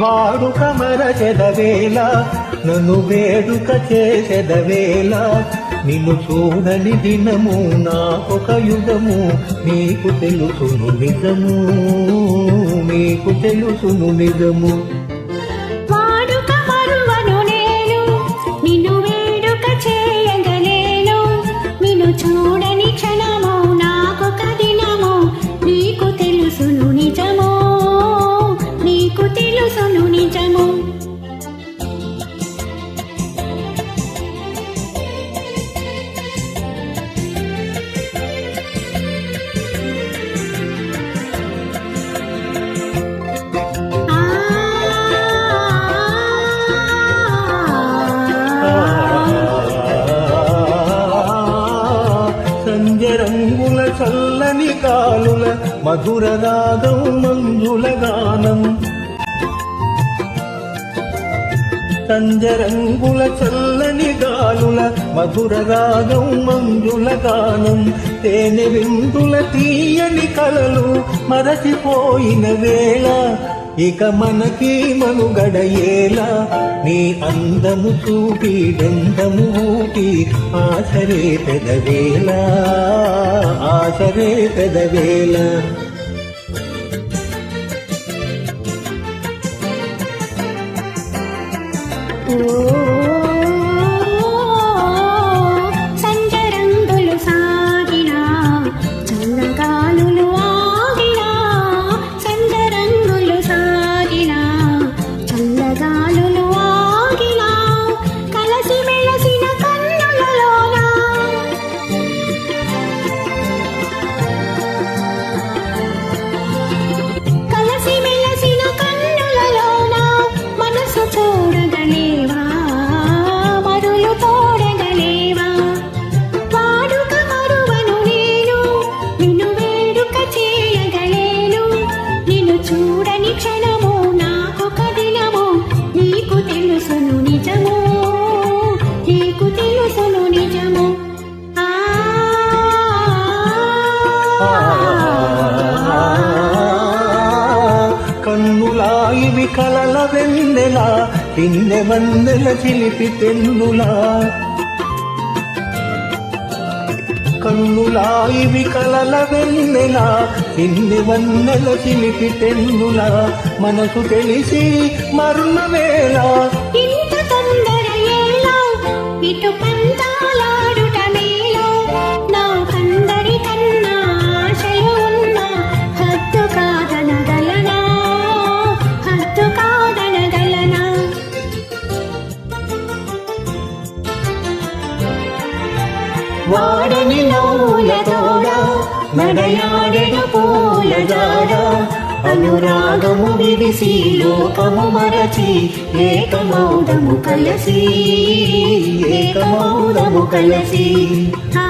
వాడుక మరచెదవేళ నన్ను వేడుక చేసెదవేళ నిన్ను చూడని దినము నాకొక యుగము నీకు తెలుసును నిజము నీకు తెలుసును నిజము. రంగుల చల్లని కాలుల మధుర రాగం మంజుల గానం. సంజరంగుల చల్లని గాలుల మధుర రాగం మంజుల గానం. తేనె విందుల తీయని కలలు మరచిపోయిన వేళ ఇక మనకి మనుగడయేలా నీ అందము చూపి గంధము ఊపి ఆశరే పెదవేలా ఆశరే పెదవేలా కన్నులా ఇవి కలల వెన్నెలా పిన్నె వందెల చిలిపి తెన్నులా కన్నులా ఇవి కలల వెన్నెలా పిన్నె వందెల చిలిపి తెన్నులా మనసు తెలిసి మరుణ వేళ. ఇంత తొందర ఏలా ఇటు వాడని నవ్వుల తోడ నడయాడెడు పూల జాడ అనురాగము విడిసి లోకము మరచి ఏకమౌదము కలసి ఏకమౌదము కలసి. ఆ